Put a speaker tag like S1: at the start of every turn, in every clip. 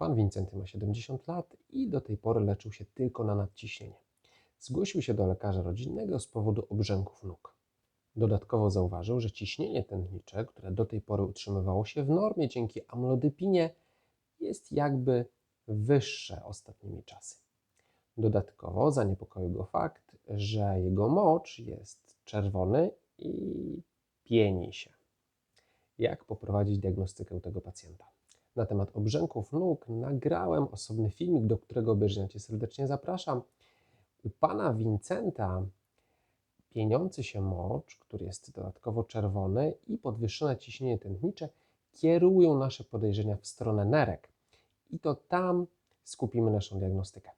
S1: Pan Wincenty ma 70 lat i do tej pory leczył się tylko na nadciśnienie. Zgłosił się do lekarza rodzinnego z powodu obrzęków nóg. Dodatkowo zauważył, że ciśnienie tętnicze, które do tej pory utrzymywało się w normie dzięki amlodypinie, jest jakby wyższe ostatnimi czasy. Dodatkowo zaniepokoił go fakt, że jego mocz jest czerwony i pieni się. Jak poprowadzić diagnostykę tego pacjenta? Na temat obrzęków nóg nagrałem osobny filmik, do którego obejrzenia Cię serdecznie zapraszam. U pana Vincenta pieniący się mocz, który jest dodatkowo czerwony i podwyższone ciśnienie tętnicze kierują nasze podejrzenia w stronę nerek. I to tam skupimy naszą diagnostykę.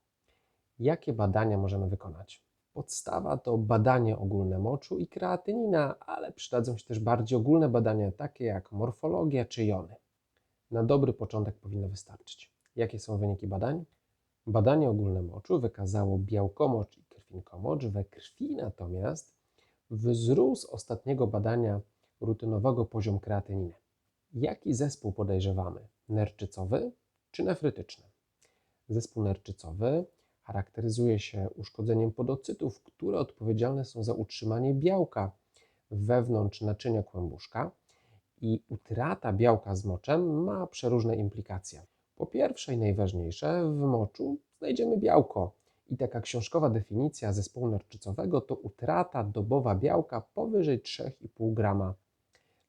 S1: Jakie badania możemy wykonać? Podstawa to badanie ogólne moczu i kreatynina, ale przydadzą się też bardziej ogólne badania, takie jak morfologia czy jony. Na dobry początek powinno wystarczyć. Jakie są wyniki badań? Badanie ogólne moczu wykazało białkomocz i krwinkomocz. We krwi natomiast wzrósł ostatniego badania rutynowego poziom kreatyniny. Jaki zespół podejrzewamy? Nerczycowy czy nefrytyczny? Zespół nerczycowy charakteryzuje się uszkodzeniem podocytów, które odpowiedzialne są za utrzymanie białka wewnątrz naczynia kłębuszka i utrata białka z moczem ma przeróżne implikacje. Po pierwsze i najważniejsze, w moczu znajdziemy białko. I taka książkowa definicja zespołu narczycowego to utrata dobowa białka powyżej 3,5 grama.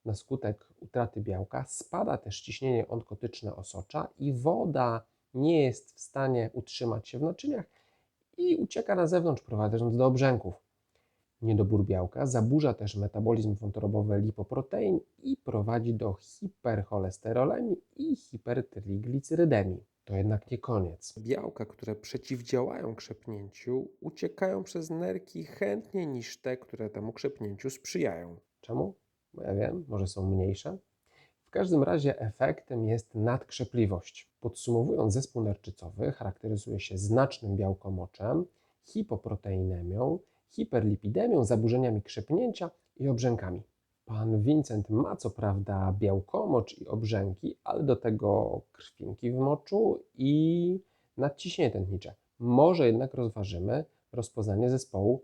S1: Na skutek utraty białka spada też ciśnienie onkotyczne osocza i woda nie jest w stanie utrzymać się w naczyniach i ucieka na zewnątrz, prowadząc do obrzęków. Niedobór białka zaburza też metabolizm wątrobowy lipoprotein i prowadzi do hipercholesterolemii i hipertryglicerydemii. To jednak nie koniec. Białka, które przeciwdziałają krzepnięciu, uciekają przez nerki chętniej niż te, które temu krzepnięciu sprzyjają. Czemu? Bo ja wiem, może są mniejsze. W każdym razie efektem jest nadkrzepliwość. Podsumowując, zespół nerczycowy charakteryzuje się znacznym białkomoczem, hipoproteinemią, hiperlipidemią, zaburzeniami krzepnięcia i obrzękami. Pan Vincent ma co prawda białkomocz i obrzęki, ale do tego krwinki w moczu i nadciśnienie tętnicze. Może jednak rozważymy rozpoznanie zespołu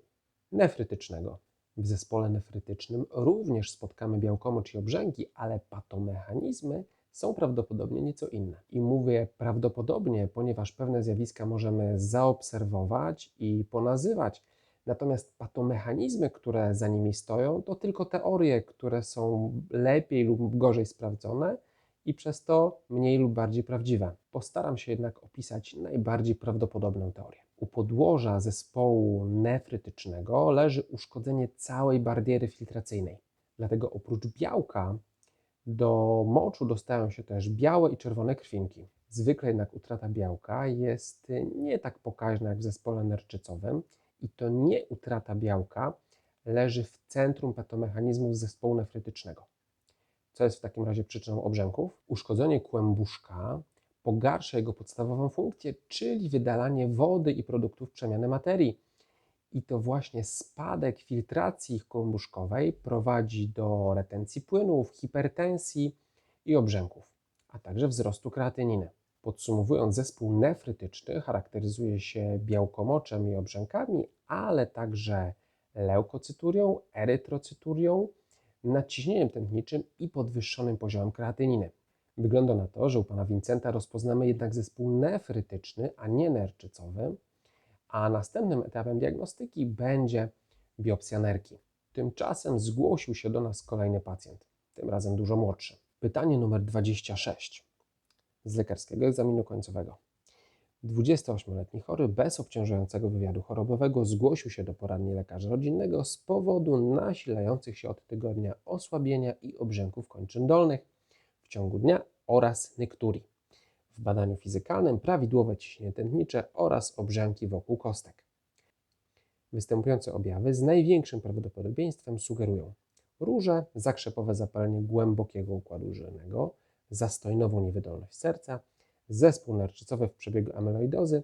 S1: nefrytycznego. W zespole nefrytycznym również spotkamy białkomocz i obrzęki, ale patomechanizmy są prawdopodobnie nieco inne. I mówię prawdopodobnie, ponieważ pewne zjawiska możemy zaobserwować i ponazywać, Natomiast patomechanizmy, które za nimi stoją, to tylko teorie, które są lepiej lub gorzej sprawdzone i przez to mniej lub bardziej prawdziwe. Postaram się jednak opisać najbardziej prawdopodobną teorię. U podłoża zespołu nefrytycznego leży uszkodzenie całej bariery filtracyjnej. Dlatego oprócz białka do moczu dostają się też białe i czerwone krwinki. Zwykle jednak utrata białka jest nie tak pokaźna jak w zespole nerczycowym i to nie utrata białka leży w centrum patomechanizmów zespołu nefrytycznego. Co jest w takim razie przyczyną obrzęków? Uszkodzenie kłębuszka pogarsza jego podstawową funkcję, czyli wydalanie wody i produktów przemiany materii. I to właśnie spadek filtracji kłębuszkowej prowadzi do retencji płynów, hipertensji i obrzęków, a także wzrostu kreatyniny. Podsumowując, zespół nefrytyczny charakteryzuje się białkomoczem i obrzękami, ale także leukocyturią, erytrocyturią, nadciśnieniem tętniczym i podwyższonym poziomem kreatyniny. Wygląda na to, że u pana Vincenta rozpoznamy jednak zespół nefrytyczny, a nie nerczycowy, a następnym etapem diagnostyki będzie biopsja nerki. Tymczasem zgłosił się do nas kolejny pacjent, tym razem dużo młodszy. Pytanie numer 26 z lekarskiego egzaminu końcowego. 28-letni chory bez obciążającego wywiadu chorobowego zgłosił się do poradni lekarza rodzinnego z powodu nasilających się od tygodnia osłabienia i obrzęków kończyn dolnych w ciągu dnia oraz nekturii. W badaniu fizykalnym prawidłowe ciśnienie tętnicze oraz obrzęki wokół kostek. Występujące objawy z największym prawdopodobieństwem sugerują róże, zakrzepowe zapalenie głębokiego układu żylnego, zastojnową niewydolność serca, zespół nerczycowy w przebiegu amyloidozy,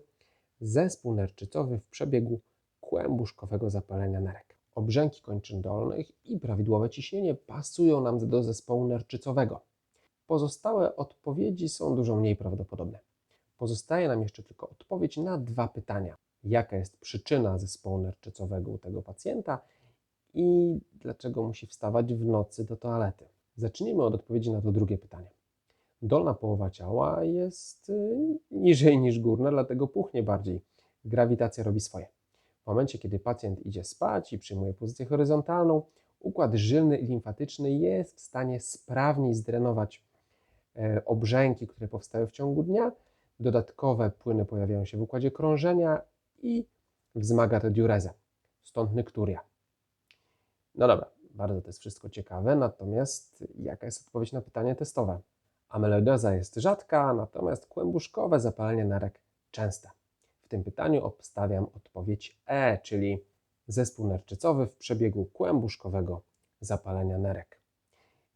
S1: zespół nerczycowy w przebiegu kłębuszkowego zapalenia nerek. Obrzęki kończyn dolnych i prawidłowe ciśnienie pasują nam do zespołu nerczycowego. Pozostałe odpowiedzi są dużo mniej prawdopodobne. Pozostaje nam jeszcze tylko odpowiedź na dwa pytania. Jaka jest przyczyna zespołu nerczycowego u tego pacjenta i dlaczego musi wstawać w nocy do toalety? Zacznijmy od odpowiedzi na to drugie pytanie. Dolna połowa ciała jest y, niżej niż górna, dlatego puchnie bardziej. Grawitacja robi swoje. W momencie, kiedy pacjent idzie spać i przyjmuje pozycję horyzontalną, układ żylny i limfatyczny jest w stanie sprawniej zdrenować e, obrzęki, które powstają w ciągu dnia. Dodatkowe płyny pojawiają się w układzie krążenia i wzmaga to diurezę. Stąd nykturia. No dobra, bardzo to jest wszystko ciekawe, natomiast jaka jest odpowiedź na pytanie testowe? Amyloidoza jest rzadka, natomiast kłębuszkowe zapalenie nerek częste. W tym pytaniu obstawiam odpowiedź E, czyli zespół nerczycowy w przebiegu kłębuszkowego zapalenia nerek.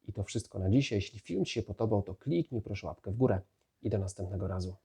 S1: I to wszystko na dzisiaj. Jeśli film Ci się podobał, to kliknij proszę łapkę w górę i do następnego razu.